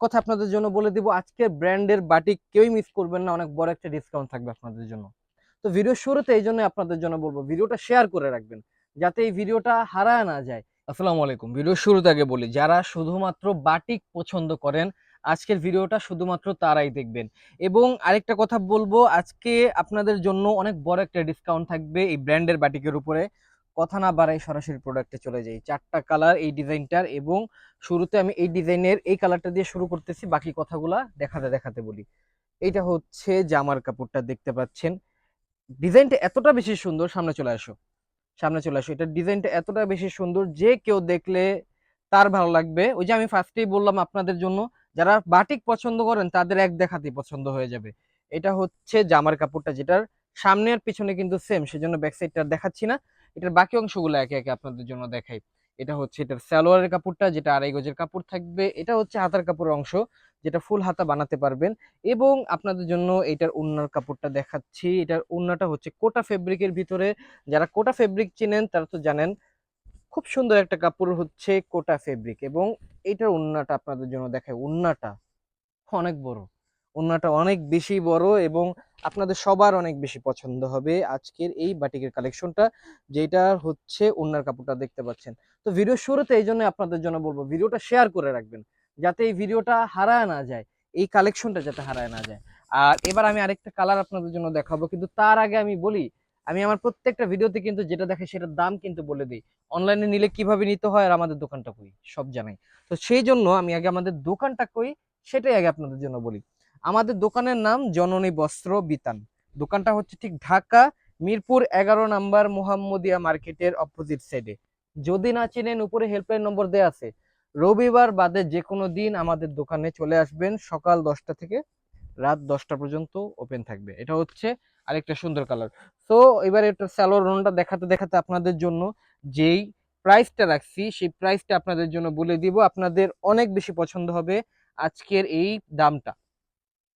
কথা আপনাদের জন্য বলে দিব, আজকের ব্র্যান্ডের বাটিক কেউই মিস করবেন না, অনেক বড় একটা ডিসকাউন্ট থাকবে আপনাদের জন্য। তো ভিডিও শুরুতে এই জন্য আপনাদের জন্য বলব ভিডিওটা শেয়ার করে রাখবেন, যাতে এই ভিডিওটা হারায় না যায়। আসসালামু আলাইকুম ভিডিও শুরুতে আগে বলি, যারা শুধুমাত্র বাটিক পছন্দ করেন, আজকের ভিডিওটা শুধুমাত্র তারাই দেখবেন। এবং আরেকটা কথা বলব, আজকে আপনাদের জন্য অনেক বড় একটা ডিসকাউন্ট থাকবে এই ব্র্যান্ডের বাটিকের উপরে। কথা না বাড়াই সরাসরি প্রোডাক্টে চলে যাই। চারটা কালার এই ডিজাইনটার এবং শুরুতে আমি এই ডিজাইনের এই কালারটা দিয়ে শুরু করতেছি, বাকি কথাগুলা দেখাতে দেখাতে বলি। এইটা হচ্ছে জামার কাপড়টা দেখতে পাচ্ছেন। ডিজাইনটা এতটা বেশি সুন্দর, সামনে চলে আসো। সামনে চলে আসো। এটা ডিজাইনটা এতটা বেশি সুন্দর যে কেউ দেখলে তার ভালো লাগবে। ওই যে আমি ফার্স্টেই বললাম আপনাদের জন্য, যারা বাটিক পছন্দ করেন, তাদের এক দেখাতেই পছন্দ হয়ে যাবে। এটা হচ্ছে জামার কাপড়টা, যেটার সামনে আর পিছনে কিন্তু সেম সেজন্য ব্যাক সাইডটা দেখাচ্ছি না। এটার বাকি অংশগুলো একে একে আপনাদের জন্য দেখাই। এটা হচ্ছে এটার সালোয়ারের কাপড়টা, যেটা আড়াই গজের কাপড় থাকবে। এটা হচ্ছে হাতার কাপড়ের অংশ, যেটা ফুল হাতা বানাতে পারবেন। এবং আপনাদের জন্য এটার উন্নার কাপড়টা দেখাচ্ছি। এটার উন্নাটা হচ্ছে কোটা ফেব্রিকের ভিতরে। যারা কোটা ফেব্রিক চেনেন, তারা তো জানেন, খুব সুন্দর একটা কাপড় হচ্ছে কোটা ফেব্রিক। এবং এটার উন্নাটা আপনাদের জন্য দেখায় উন্নাটা অনেক বড়। উন্নাটা অনেক বেশি বড় এবং আপনাদের সবার অনেক বেশি পছন্দ হবে আজকের এই বাটিকের কালেকশনটা, যেটা হচ্ছে ওনার কাপড়টা দেখতে পাচ্ছেন। তো ভিডিও শুরুতে এই জন্য আপনাদের জন্য বলব ভিডিওটা শেয়ার করে রাখবেন, যাতে এই ভিডিওটা হারায় না যায়, এই কালেকশনটা যাতে হারায় না যায়। আর এবার আমি আরেকটা কালার আপনাদের জন্য দেখাবো, কিন্তু তার আগে আমি বলি, আমি আমার প্রত্যেকটা ভিডিওতে কিন্তু যেটা দেখে সেটার দাম কিন্তু বলে দিই। অনলাইনে নিলে কীভাবে নিতে হয় আর আমাদের দোকানটা কই? সব জানাই। তো সেই জন্য আমি আগে আমাদের দোকানটা কই, সেটাই আগে আপনাদের জন্য বলি। আমাদের দোকানের নাম জননী বস্ত্র বিতান। দোকানটা হচ্ছে ঠিক ঢাকা, মিরপুর এগারো নাম্বার মোহাম্মদিয়া মার্কেটের অপোজিট সাইডে যদি না চেনেন, উপরে হেল্পলাইন নম্বর দেওয়া আছে। রবিবার বাদে যে কোনো দিন আমাদের দোকানে চলে আসবেন, সকাল দশটা থেকে রাত দশটা পর্যন্ত ওপেন থাকবে। এটা হচ্ছে আরেকটা সুন্দর কালার তো এবার এটা স্যালোর রনটা দেখাতে দেখাতে আপনাদের জন্য যেই প্রাইসটা রাখছি, সেই প্রাইসটা আপনাদের জন্য বলে দিব। আপনাদের অনেক বেশি পছন্দ হবে আজকের এই দামটা।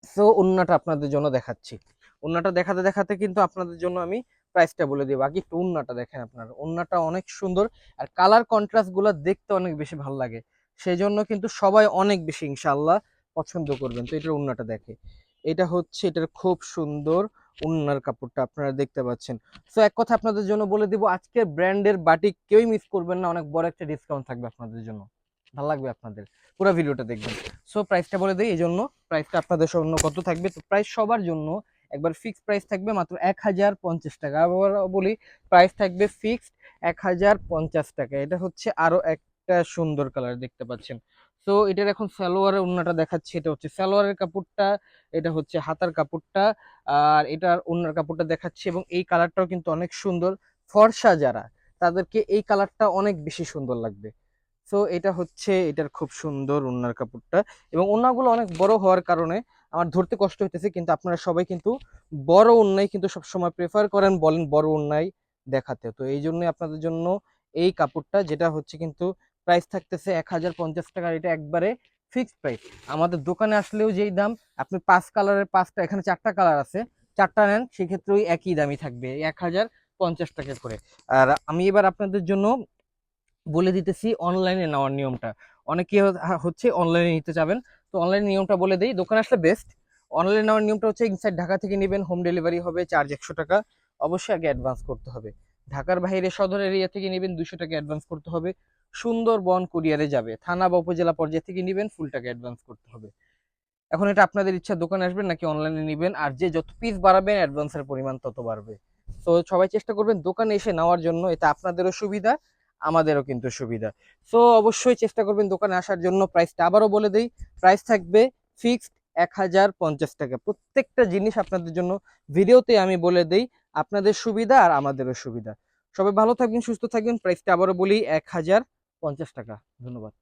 সো উন্নাটা আপনাদের জন্য দেখাচ্ছি। উন্নাটা দেখাতে দেখাতে কিন্তু আপনাদের জন্য আমি প্রাইসটা বলে দিব আগে একটু উন্নাটা দেখেন আপনার। উন্নাটা অনেক সুন্দর আর কালার কন্ট্রাস্টগুলো দেখতে অনেক বেশি ভালো লাগে। সেই জন্য কিন্তু সবাই অনেক বেশি ইনশাল্লাহ পছন্দ করবেন। তো এটার উন্নাটা দেখে। এটা হচ্ছে এটার খুব সুন্দর উন্নার কাপড়টা আপনারা দেখতে পাচ্ছেন। সো এক কথা আপনাদের জন্য বলে দিব, আজকের ব্র্যান্ডের বাটিক কেউই মিস করবেন না। অনেক বড় একটা ডিসকাউন্ট থাকবে আপনাদের জন্য। ভালো লাগবে আপনাদের। পুরো ভিডিওটা দেখবেন। সো প্রাইসটা বলে দিই এই জন্য প্রাইসটা আপনাদের জন্য কত থাকবে? তো প্রাইস সবার জন্য একবার ফিক্সড প্রাইস থাকবে মাত্র এক হাজার পঞ্চাশ টাকা। আবার বলি প্রাইস থাকবে ফিক্সড এক হাজার পঞ্চাশ টাকা। এটা হচ্ছে আরও একটা সুন্দর কালার দেখতে পাচ্ছেন। সো এটার এখন সালোয়ারের ওন্নাটা দেখাচ্ছি। এটা হচ্ছে সালোয়ারের কাপড়টা, এটা হচ্ছে হাতার কাপড়টা, আর এটার ওন্নার কাপড়টা দেখাচ্ছি এবং এই কালারটাও কিন্তু অনেক সুন্দর। ফর্সা যারা, তাদেরকে এই কালারটা অনেক বেশি সুন্দর লাগবে। সো এটা হচ্ছে, এটার খুব সুন্দর ওন্নার কাপড়টা। এবং ওন্নাগুলো অনেক বড় হওয়ার কারণে আমার ধরতে কষ্ট হইতেছে, কিন্তু আপনারা সবাই কিন্তু বড় উন্নাই কিন্তু সবসময় প্রেফার করেন, বলেন বড় উন্নাই দেখাতে। তো এই জন্যই আপনাদের জন্য এই কাপড়টা, যেটা হচ্ছে কিন্তু প্রাইস থাকতেছে এক হাজার পঞ্চাশ টাকার এটা একবারে ফিক্সড প্রাইস আমাদের দোকানে আসলেও যেই দাম, আপনি পাঁচ কালারের পাঁচটা, এখানে চারটা কালার আছে, চারটা নেন সেক্ষেত্রে ওই একই দামই থাকবে, এক হাজার পঞ্চাশ টাকা করে। আর আমি এবার আপনাদের জন্য বলে দিতেছি অনলাইনে নেওয়ার নিয়মটা। অনেকে হচ্ছে অনলাইনে নিতে যাবেন। তো অনলাইন নিয়মটা বলে দিই, দোকানে আসলে বেস্ট অনলাইনে নেওয়ার নিয়মটা হচ্ছে ইনসাইড ঢাকা থেকে নেবেন হোম ডেলিভারি হবে চার্জ একশো টাকা। অবশ্যই আগে অ্যাডভান্স করতে হবে। ঢাকার বাইরে সদর এরিয়া থেকে নেবেন দুশো টাকা অ্যাডভান্স করতে হবে। সুন্দরবন কুরিয়ারে যাবে, থানা বা উপজেলা পর্যায়ে থেকে নেবেন ফুল টাকা অ্যাডভান্স করতে হবে। এখন এটা আপনাদের ইচ্ছা, দোকানে আসবেন নাকি অনলাইনে নেবেন, আর যে যত পিস বাড়াবেন অ্যাডভান্সের পরিমাণ তত বাড়বে। তো সবাই চেষ্টা করবেন দোকানে এসে নেওয়ার জন্য, এটা আপনাদেরও সুবিধা। আমাদেরও কিন্তু সুবিধা। সো অবশ্যই চেষ্টা করবেন দোকানে আসার জন্য। প্রাইসটা আবারও বলে দেই প্রাইস থাকবে ফিক্সড এক হাজার পঞ্চাশ টাকা। প্রত্যেকটা জিনিস আপনাদের জন্য ভিডিওতে আমি বলে দেই, আপনাদের সুবিধা আর আমাদেরও সুবিধা। সবাই ভালো থাকবেন, সুস্থ থাকবেন। প্রাইসটা আবারও বলি, এক হাজার পঞ্চাশ টাকা। ধন্যবাদ।